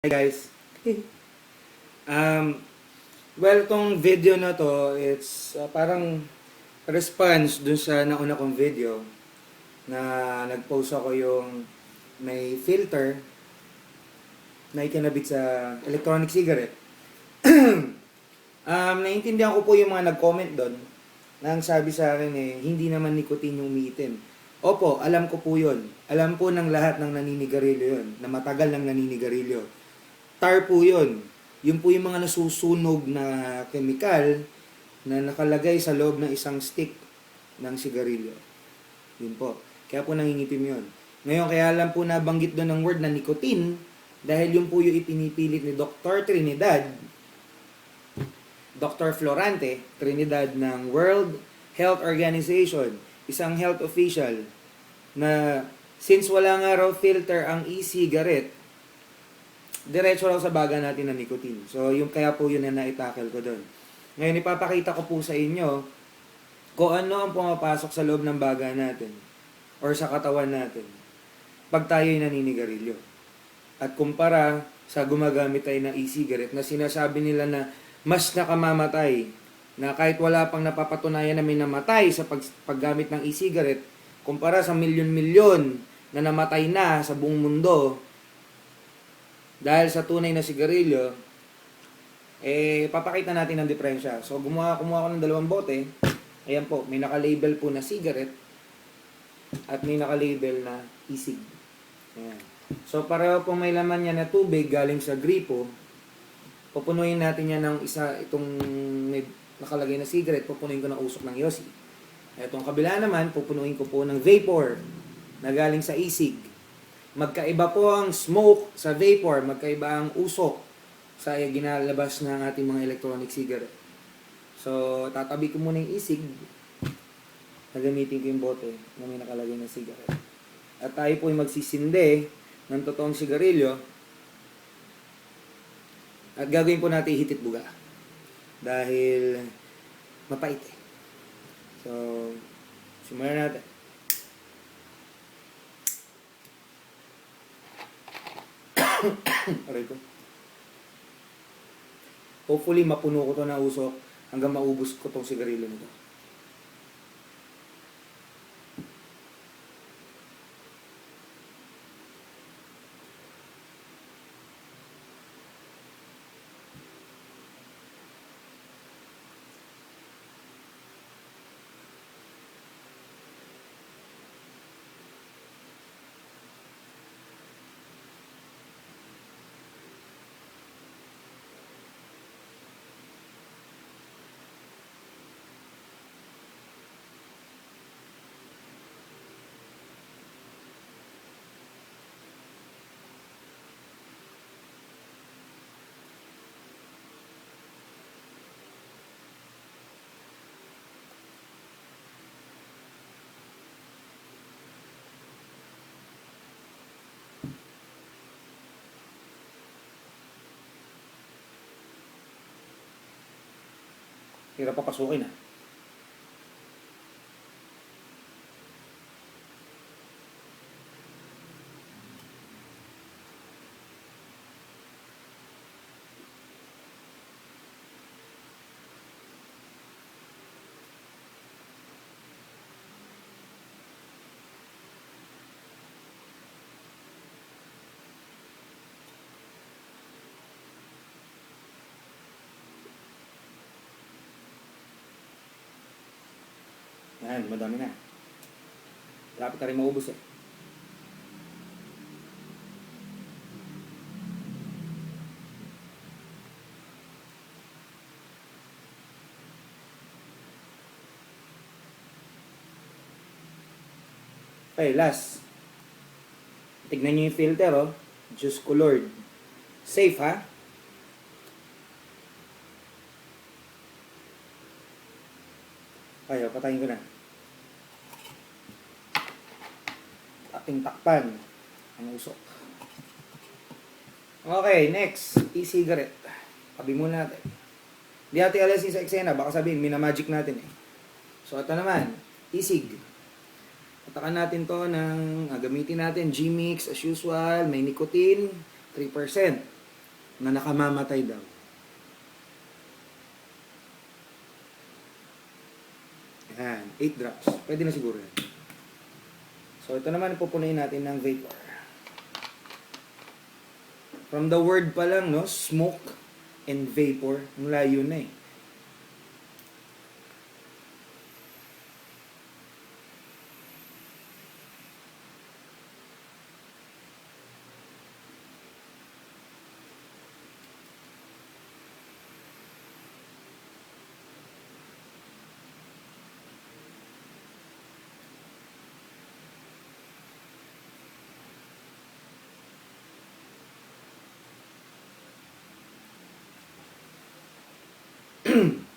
Hi guys. um, well, tong video na to, it's uh, parang response dun sa nauna kong video na nag-post ako yung may filter na ikinabit sa electronic cigarette. um, naiintindihan ko po yung mga nag-comment doon na ang sabi sa akin eh, hindi naman nicotine yung umiitim. Opo, alam ko po yun. Alam po ng lahat ng naninigarilyo yun, na matagal nang naninigarilyo tar po yun. Yun po yung mga nasusunog na chemical na nakalagay sa loob ng isang stick ng sigarilyo. Yun po. Kaya po nangingitim yun. Ngayon, kaya lang po nabanggit doon ng word na nicotine dahil yun po yung ipinipilit ni Dr. Trinidad, Dr. Florante Trinidad ng World Health Organization, isang health official na since wala nga raw filter ang e-cigarette, diretso raw sa baga natin ng nicotine. So, yung kaya po yun na naitakel ko doon. Ngayon, ipapakita ko po sa inyo kung ano ang pumapasok sa loob ng baga natin or sa katawan natin pag tayo'y naninigarilyo. At kumpara sa gumagamit tayo ng e-cigarette na sinasabi nila na mas nakamamatay na kahit wala pang napapatunayan na may namatay sa pag, paggamit ng e-cigarette kumpara sa milyon-milyon na namatay na sa buong mundo dahil sa tunay na sigarilyo, eh, papakita natin ang diferensya. So, gumawa, kumuha ko ng dalawang bote. Ayan po, may naka-label po na cigarette at may naka-label na isig. Ayan. So, pareho po may laman yan na tubig galing sa gripo. Pupunuin natin yan ng isa, itong may nakalagay na cigarette, pupunuin ko ng usok ng yosi. Itong kabila naman, pupunuin ko po ng vapor na galing sa isig. Magkaiba po ang smoke sa vapor, magkaiba ang usok sa ginalabas ng ating mga electronic cigarette. So, tatabi ko muna yung isig. Nagamitin ko yung bote na may nakalagay na cigarette. At tayo po ay magsisinde ng totoong sigarilyo. At gagawin po natin hitit buga. Dahil mapait eh. So, simulan natin. Aray ko. Hopefully, mapuno ko to na usok hanggang maubos ko tong sigarilyo nito. Hirap papasukin ah. Yan, madami na. Lapit na rin maubos eh. Okay, last. Tignan nyo yung filter, oh. Juice colored. Safe, ha? Kaya, patayin ko na. Ating takpan. Ang usok. Okay, next. E-cigarette. Tabi muna natin. Di natin alasin sa eksena. Baka sabihin, minamagic natin eh. So, ito naman. E-cig. Atakan natin to ng, ah, gamitin natin G-Mix as usual. May nicotine. 3%. na nakamamatay daw. Yan, 8 drops. Pwede na siguro yan. So, ito naman pupunuin natin ng vapor. From the word pa lang, no? Smoke and vapor. Ang layo na eh.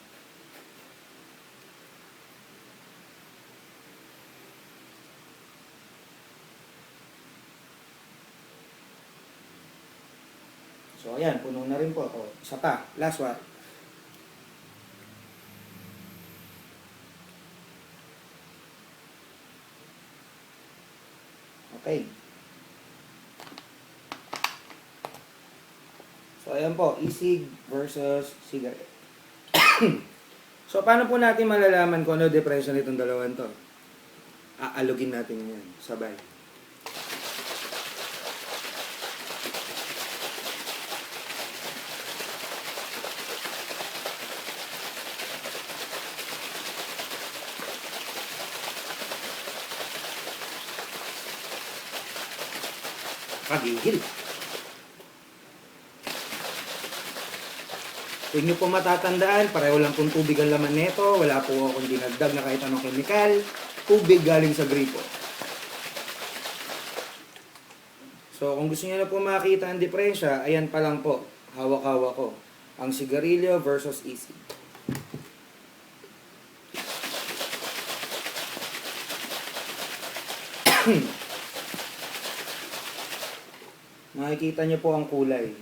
So, ayan, puno na rin po. O, isa pa. Last one. Okay. So, ayan po. Isig versus cigarette. so, paano po natin malalaman kung ano depression itong dalawang to? Aalugin natin yan. Sabay. Kagigil. Huwag niyo po matatandaan, pareho lang pong tubig ang laman nito. Wala po akong dinagdag na kahit anong chemical. Tubig galing sa gripo. So, kung gusto niyo na po makita ang diferensya, ayan pa lang po. Hawak-hawak ko. Ang sigarilyo versus easy. Makikita niyo po ang kulay.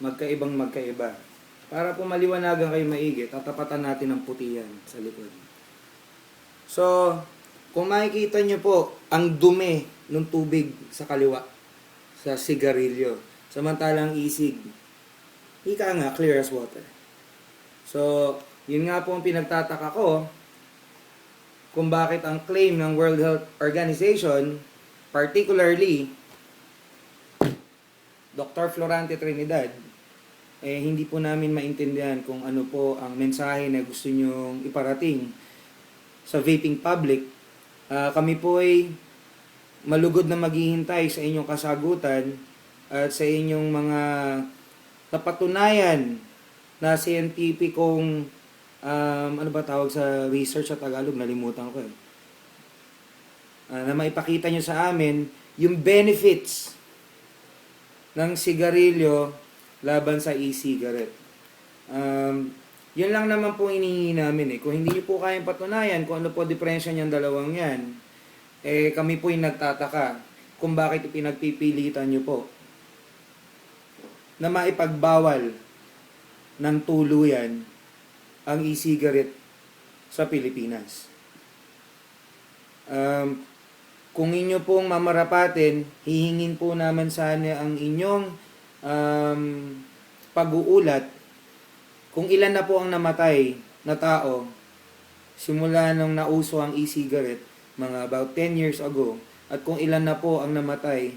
Magkaibang magkaiba. Para po maliwanagan kayo maigi, tatapatan natin ang puti yan sa likod. So, kung makikita niyo po ang dumi ng tubig sa kaliwa, sa sigarilyo, samantalang isig, ika nga, clear as water. So, yun nga po ang pinagtataka ko kung bakit ang claim ng World Health Organization, particularly Dr. Florante Trinidad, eh hindi po namin maintindihan kung ano po ang mensahe na gusto nyong iparating sa vaping public. Ah, kami po ay malugod na maghihintay sa inyong kasagutan at sa inyong mga napatunayan na scientificong um, ano ba tawag sa research sa Tagalog, nalimutan ko eh. Ah, na maipakita nyo sa amin yung benefits ng sigarilyo laban sa e-cigarette. Um, yun lang naman po inihingi namin eh. Kung hindi nyo po kayang patunayan kung ano po diferensya niyang dalawang yan, eh kami po yung nagtataka kung bakit pinagpipilitan nyo po na maipagbawal ng tuluyan ang e-cigarette sa Pilipinas. Um, kung inyo pong mamarapatin, hihingin po naman sana ang inyong um, pag-uulat kung ilan na po ang namatay na tao simula nung nauso ang e-cigarette mga about 10 years ago at kung ilan na po ang namatay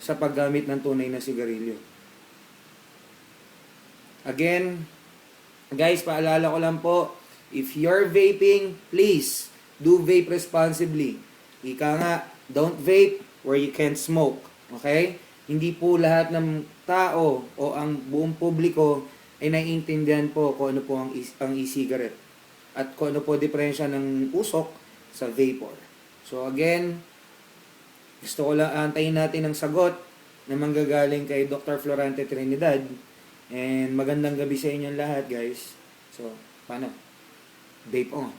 sa paggamit ng tunay na sigarilyo. Again, guys, paalala ko lang po, if you're vaping, please do vape responsibly. Ika nga, don't vape where you can't smoke. Okay? Hindi po lahat ng tao o ang buong publiko ay naiintindihan po kung ano po ang, is- ang e-cigarette at kung ano po diferensya ng usok sa vapor. So again, gusto ko lang antayin natin ang sagot na manggagaling kay Dr. Florante Trinidad. And magandang gabi sa inyong lahat, guys. So, paano? Vape on.